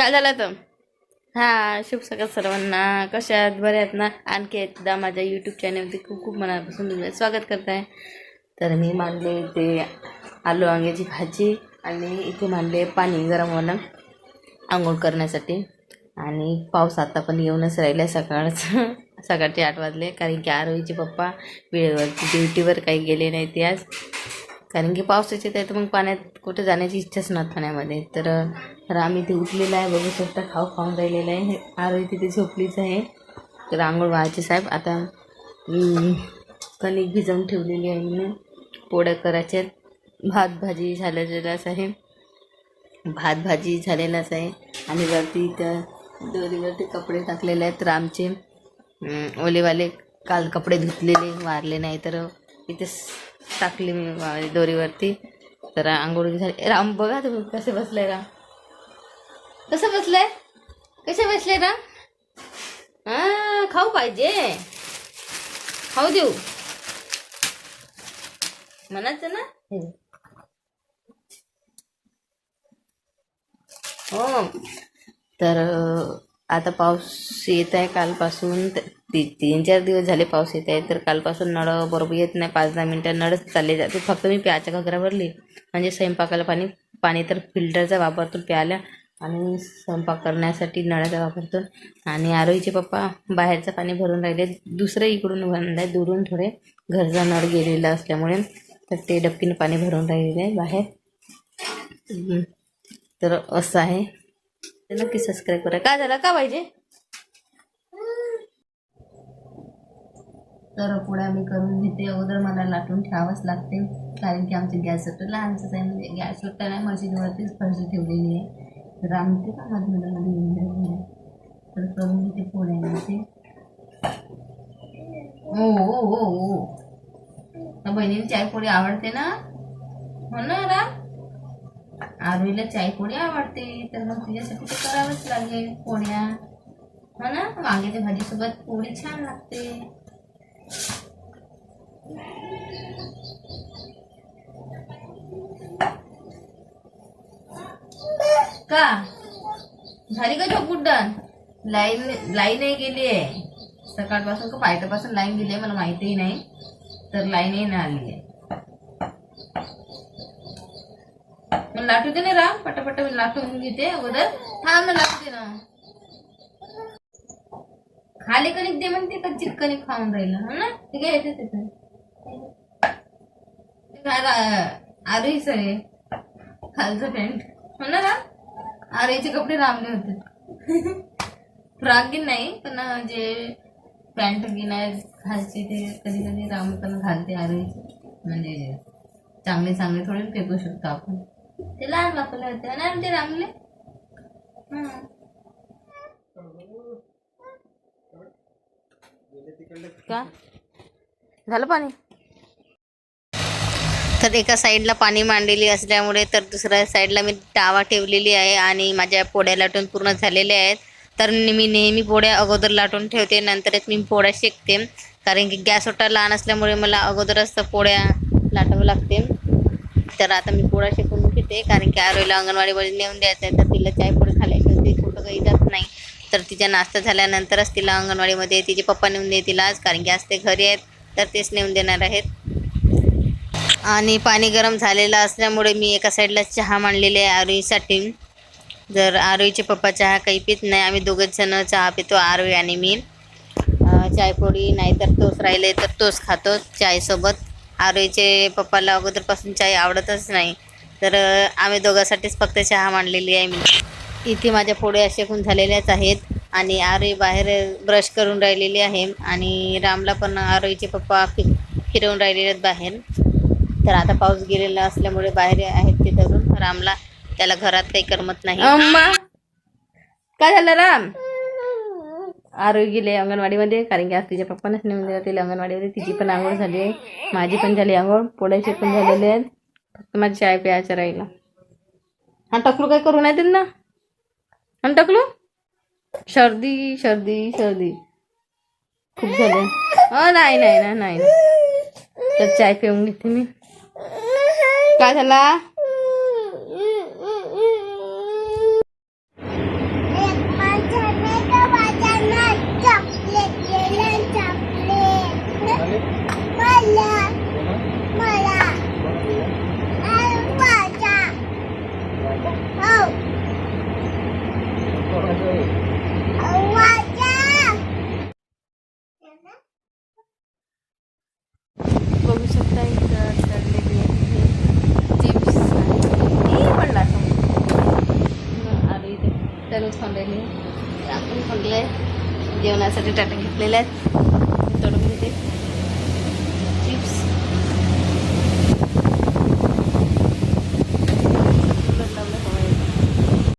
काय झालं तर? हा शुभ सकाळ सर्वांना. कशा आहात? बऱ्या आहेत ना? आणखी एकदा माझ्या यूट्यूब चॅनलमध्ये खूप खूप मनापासून तुमचं स्वागत करत आहे तर मी मांडले इथे आलू वांग्याची भाजी आणि इथे मांडले पाणी गरम होणं आंघोळ करण्यासाठी. आणि पाऊस आता पण येऊनच राहिला सकाळचं. सकाळचे आठ वाजले कारण की आरोहीचे पप्पा वेळेवरती ड्युटीवर काही गेले नाही ते आज. कारण की पावसाचे तर मग पाण्यात कुठे जाण्याची इच्छाच नाही पाण्यामध्ये. तर राम इथे ते उठलेलं आहे बघू शकता खाऊ खाऊन राहिलेलं आहे. आरोही तिथे झोपलीच आहे. तर आंघोळ व्हायचे साहेब आता कणिक भिजवून ठेवलेली आहे मी पोळ्या करायच्या आहेत. भात भाजी झालेलाच आहे. भात भाजी झालेलाच आहे. आणि वरती त्या दोरीवरती कपडे टाकलेले आहेत. रामचे ओलेवाले काल कपडे धुतलेले वारले नाही. तर इथेच टाकले मी दोरीवरती. तर आंघोळ झाली. राम बघा तुम्ही कसे बसले राम. कसं बसलंय कसे बसले राम? हा खाऊ पाहिजे. खाऊ देऊ. म्हणायचं ना? हे. तर आता पाऊस येत आहे कालपासून. ती तीन चार दिवस झाले पाऊस येत आहे तर कालपासून नळ बरोबर येत नाही. पाच दहा मिनटं नळच चालले जाते. फक्त मी प्याच्या घगरा भरली म्हणजे स्वयंपाकाला पाणी पाणी तर फिल्टरचा वापरतो प्यायला आणि स्वयंपाक करण्यासाठी नळाचा वापरतो आणि आरोहीचे पप्पा बाहेरचं पाणी भरून राहिले. दुसरं इकडून भरून आहे दुरून थोडे घरचा नळ गेलेला असल्यामुळे तर ते डबकीनं पाणी भरून राहिलेलं आहे बाहेर. तर असं आहे. नक्की सबस्क्राईब करा. काय झालं? का पाहिजे? तर पुढे आम्ही करून घेते अगोदर मला लाटून ठेवावंच लागते. कारण की आमचे गॅस सुट्टा लहानच आहे म्हणजे गॅस तर नाही मशीनवरतीच फरशी ठेवलेली आहे. तर आम्ही ते का मध्ये मध्ये मध्ये येऊन आहे. तर करून घेते पोळ्यामध्ये हो हो हो हो. तर बहिणीला चाय पोळी आवडते ना? हो ना राम आरोहीला चाय पोळी आवडते. तर मग तुझ्यासाठी ते करावंच लागेल पोळ्या. हो ना? वांग्याच्या भाजीसोबत पोळी छान लागते. का? झाली का झोप उड्डाण लाईन लाईनही गेली आहे. सकाळपासून का पायथ्यापासून लाईन गेली आहे मला माहितीही नाही. तर लाईनही नाही आली आहे. मग लाटू दे ना राम पटापट मी लाटून घेते अगोदर. हा मग लाटू दे ना. खाली कणिक दे म्हणते कच्ची कणिक खाऊन राहिलं हा ना? ते काय येते तिथे. आरोहीच आहे खालचं पॅन्ट हो ना राम? आरोहीचे कपडे लांबले होते. फ्रॉक गिन नाही पण जे पॅन्ट गिन आहे घालचे ते कधी कधी राम पण घालते आरोहीचे म्हणजे चांगले चांगले थोडे फेकू शकतो आपण. ते लहान बापाला होते ना ते रामले हं. का? झालं पाणी? तर एका साईडला पाणी मांडलेली असल्यामुळे तर दुसऱ्या साईडला मी टावा ठेवलेली आहे आणि माझ्या पोळ्या लाटून पूर्ण झालेल्या आहेत. तर मी नेहमी पोळ्या अगोदर लाटून ठेवते नंतरच मी पोळ्या शेकते. कारण की गॅस ओटा लहान असल्यामुळे मला अगोदरच तर पोळ्या लाटावं लागते. तर आता मी पोळ्या शेकून घेते कारण की आरोईला अंगणवाडीमध्ये नेऊन द्यायचं आहे तर तिला चाय पोळी खाल्याशिवाय ती कुठं काही जात नाही. तर तिचा नाश्ता झाल्यानंतरच तिला अंगणवाडीमध्ये तिचे पप्पा नेऊन दे आज कारण की आज ते घरी आहेत तर तेच नेऊन देणार आहेत. आणि पाणी गरम झालेलं असल्यामुळे मी एका साईडला चहा मांडलेली आहे आरोईसाठी. जर आरोईचे पप्पा चहा काही पित नाही आम्ही दोघंच जण चहा पितो आरोई आणि मी. चायपोळी नाही नाहीतर तोच राहिले तर तोच खातो चायसोबत. आरोईचे पप्पाला अगोदरपासून चाय आवडतच नाही. तर आम्ही दोघांसाठीच फक्त चहा मांडलेली आहे मी. इथे माझ्या पोळ्या शेकून झालेल्याच आहेत आणि आरोई बाहेर ब्रश करून राहिलेली आहे आणि रामला पण आरोईचे पप्पा फि फिरवून राहिलेले आहेत बाहेर. तर आता पाऊस गेलेला असल्यामुळे बाहेर आहेत ते धरून रामला त्याला घरात काही करमत नाही. काय झालं राम? आरोग्य गेले अंगणवाडीमध्ये कारण की आज तिच्या पप्पानच नेऊन दिलं तिला अंगणवाडीमध्ये तिची पण आंघोळ झाली आहे. माझी पण झाली आंघोळ. पोळ्याचे पण झालेले आहेत. फक्त माझी चाय प्यायच्या राहिला. हा टकलू काय करू नाही त्यांना ना? हा टकलू? सर्दी सर्दी सर्दी खूप झाले. नाही नाही ना नाही. तर चाय पिऊन घेते मी. काय झाला बघू शकता इथं चढले जेवणासाठी टाटा घेतलेले आहेत.